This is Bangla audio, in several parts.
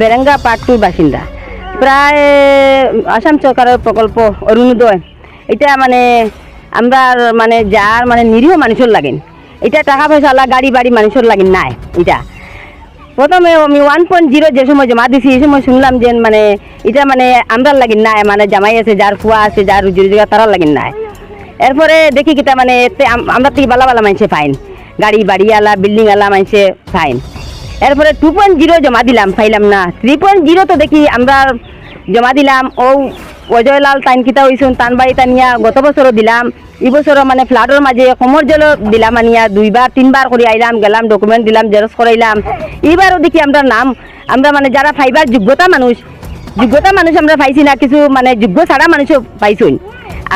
বেরেঙ্গা পার্ট বাসিন্দা। প্রায় আসাম সরকারের প্রকল্প অরুণোদয় এটা মানে আমরা মানে যার মানে নিরীহ মানুষের লাগেন। এটা টাকা পয়সা গাড়ি বাড়ি মানুষের লাগেন নাই এটা প্রথমে আমি ওয়ান পয়েন্ট জিরো যে সময় জমা দিছি এই সময় শুনলাম যে মানে এটা মানে আমরা লাগিন নাই মানে জামাই আছে যার ফুয়া আছে যার রুজি রোজগার তারা লাগিন নাই। এরপরে দেখি কিতা মানে এতে আমরা থেকে বালা বালা মানছে ফাইন গাড়ি বাড়ি আলা বিল্ডিং আলা মানছে ফাইন এরপরে টু পয়েন্ট জিরো জমা দিলাম, পাইলাম না। থ্রি পয়েন্ট জিরো তো দেখি আমরা জমা দিলাম। ও অজয়লাল তাইন কিতা হয়েছেন তান বাড়ি তানিয়া গত বছরও দিলাম। এই বছরও মানে ফ্লাডর মাঝে কমর জল দিলাম আনিয়া, দুইবার, তিনবার করে আইলাম, গেলাম ডকুমেন্ট দিলাম জেরক্স করাইলাম এইবারও দেখি আমরা নাম, আমরা মানে যারা ফাইবার যোগ্যতা মানুষ যোগ্যতা মানুষ আমরা পাইছি না কিছু মানে যোগ্য ছাড়া মানুষও পাইছুন।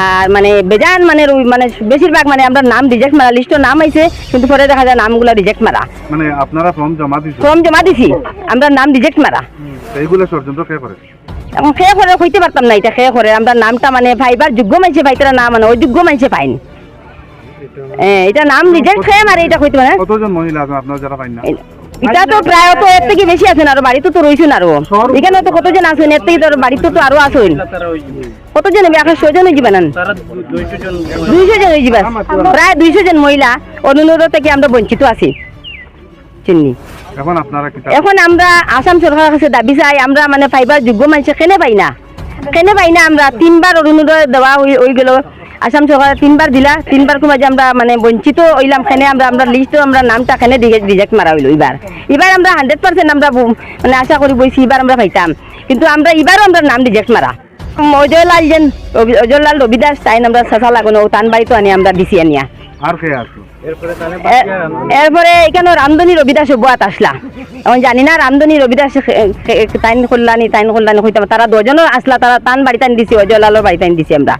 আর মানে বেজান মানে মানে বেশিরভাগ মানে আমরা নাম রিজেক্ট মারা লিস্টও নাম আইছে কিন্তু পরে দেখা যায় নামগুলো রিজেক্ট মারা। মানে আপনারা ফর্ম জমা দিচ্ছেন ফর্ম জমা দিছি আমরা নাম রিজেক্ট মারা। এইগুলো ষড়যন্ত্র কে করে? এখন খেয়ে করে হইতে পারতাম না এটা খেয়ে করে? আমরা নামটা মানে ভাইবার যোগ্য মাইছে ভাইতারা নাম মানে অযোগ্য মাইছে পাইনি। এ, এটা নাম রিজেক্ট খেয়ে মারে এটা হইতে পারে? কতজন মহিলা আপনারা যারা পাইন না? এটা তো প্রায় তো এর থেকে বেশি আছেন আর বাড়িতে তো রয়েছেন আরও। এখানে তো কতজন আছেন? এর থেকে তো আরও বাড়িতে তো আরও আছেন। কতজন হবে? এখন ছজন হয়ে যাবেন দুইশো জন হয়ে যাবেন প্রায় দুইশো জন মহিলা অনুরোধ থেকে আমরা বঞ্চিত আছি। চিনি। এখন আপনারা এখন আমরা আসাম সরকারের কাছে দাবি চাই আমরা মানে পাইবার যোগ্য মানুষ কেনে পাই না। কেনে পাই না আমরা তিনবার অরুণোদয় দেওয়া হয়ে গেল। আসাম সরকার তিনবার দিলা তিনবার কোনো যে আমরা মানে বঞ্চিত হইলাম খেনে আমরা আমরা লিস্টও আমরা নামটা খেনে রিজেক্ট মারা হইল এবার এবার আমরা হান্ড্রেড পার্সেন্ট আমরা মানে আশা করি বইছি এবার আমরা পাইতাম। কিন্তু আমরা এবারও আমরা নাম রিজেক্ট মারা। অজয়লাল যেন রবি- অজয়লাল রবিদাস তাই আমরা সাসা লাগানো তান বাড়িতে আনি আমরা দিছি আনিয়া। এরপরে এখানে রামধনী রবিদাস বুয়াত আসলা। এখন জানি না রামধনী রবিদাস তাইন করলানি তাইন করলানি হইতাম তারা দুজনও আসলা তারা তান বাড়িতে আনি দিছি অজয়লালের বাড়িতে আনি দিছি আমরা।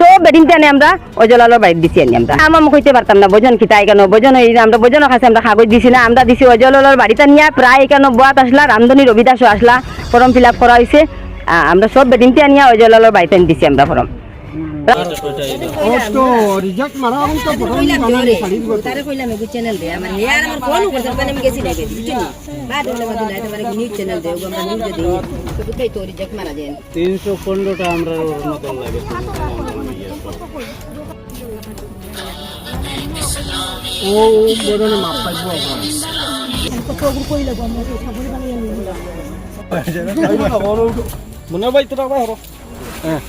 সব বেডিংতে আনি আমরা অজয়লালের বাড়িতে দিছি আনি আমরা। আমার কইতে পারতাম না বোজন কিতাই কেন বোজন এই যে আমরা বোজনের কাছে আমরা কাগজ দিছি না আমরা দিছি অজয়লালের বাড়িতে নিয়ে প্রায় এখানে বুয়াত আসলা রামধনী রবিদাসও আসলা ফর্ম ফিল আপ করা হয়েছে আমরা সব বেডিংতে আনিয়া অজয়লালের বাড়িতে আনি দিছি আমরা ফর্ম তারে কইলাম এগু চ্যানেল দে আমার ইয়ার আমার ফোন করতে মানে তিনশো পনেরোটা আমরা ওর মতন লাগে। মনে ভাই তোরা ভাই হরো হ্যাঁ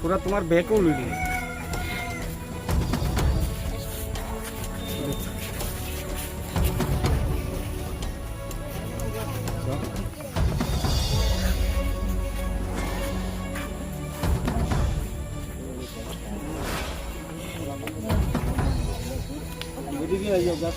পুরা তোমার ব্যাকও লইলি যাবে।